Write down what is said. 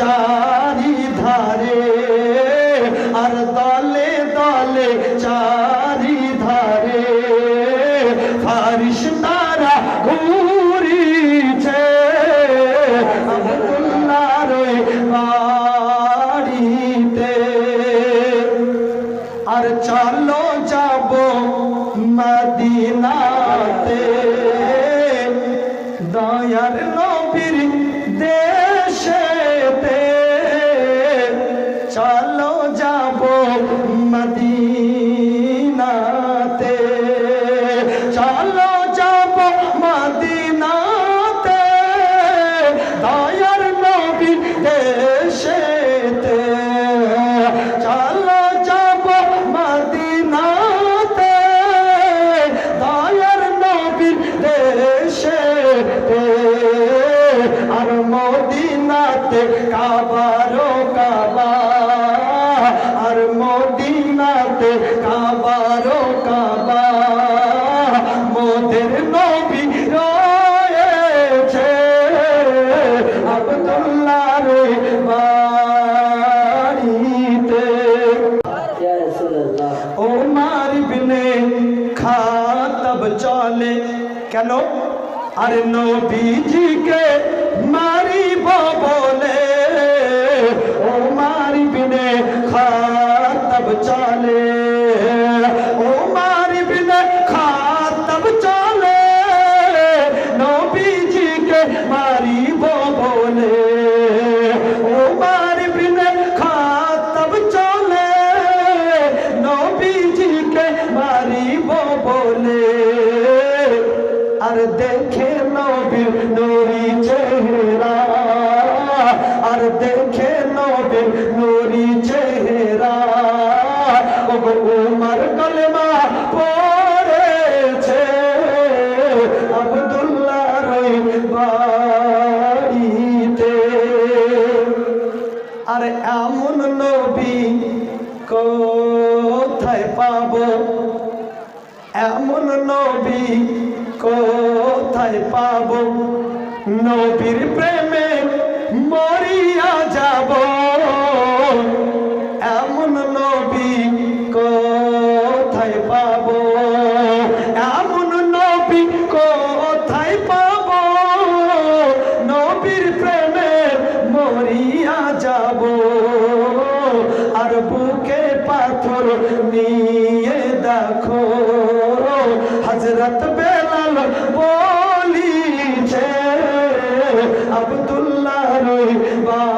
চারি ধারে, আর দলে দলে চারি ধারে, ফারিস তারা ঘুরিছে আবদুল্লার বাড়িতে। আর চলো যাব মদিনাতে। দেশেতে আর মদিনাতে কাবারো কাবা, আর মদিনাতে কাবারো কাবা। মোদের নবী রয়েছে আব্দুল্লাহ রে বাড়িতে। ওমার ইবনে খাতাব চলে। কেন? আরে নবীজিকে মারিব বলে ওমার ইবনে খাতাব চলে ওমার ইবনে খাতাব চলে, নবীজিকে মারিব বলে ওমার ইবনে খাতাব চলে, নবীজিকে মারিব বলে। আর দেখে নবীর নুরি চেহারা। আর দেখে নবীর নুরি চেহারা। ও উমর কলমা পড়েছে আব্দুল্লাহ রই বাড়িতে। আর এমন নবী কোথায় পাবো? এমন নবী কোথায় পাব? নবীর প্রেমে মরিয়া যাব। এমন নবী কোথায় পাবো? এমন নবী কোথায় পাব? নবীর প্রেমে মরিয়া যাব। আর বুকে পাথর নিয়ে হজরত বেলাল বলিছে আব্দুল্লাহ রই বা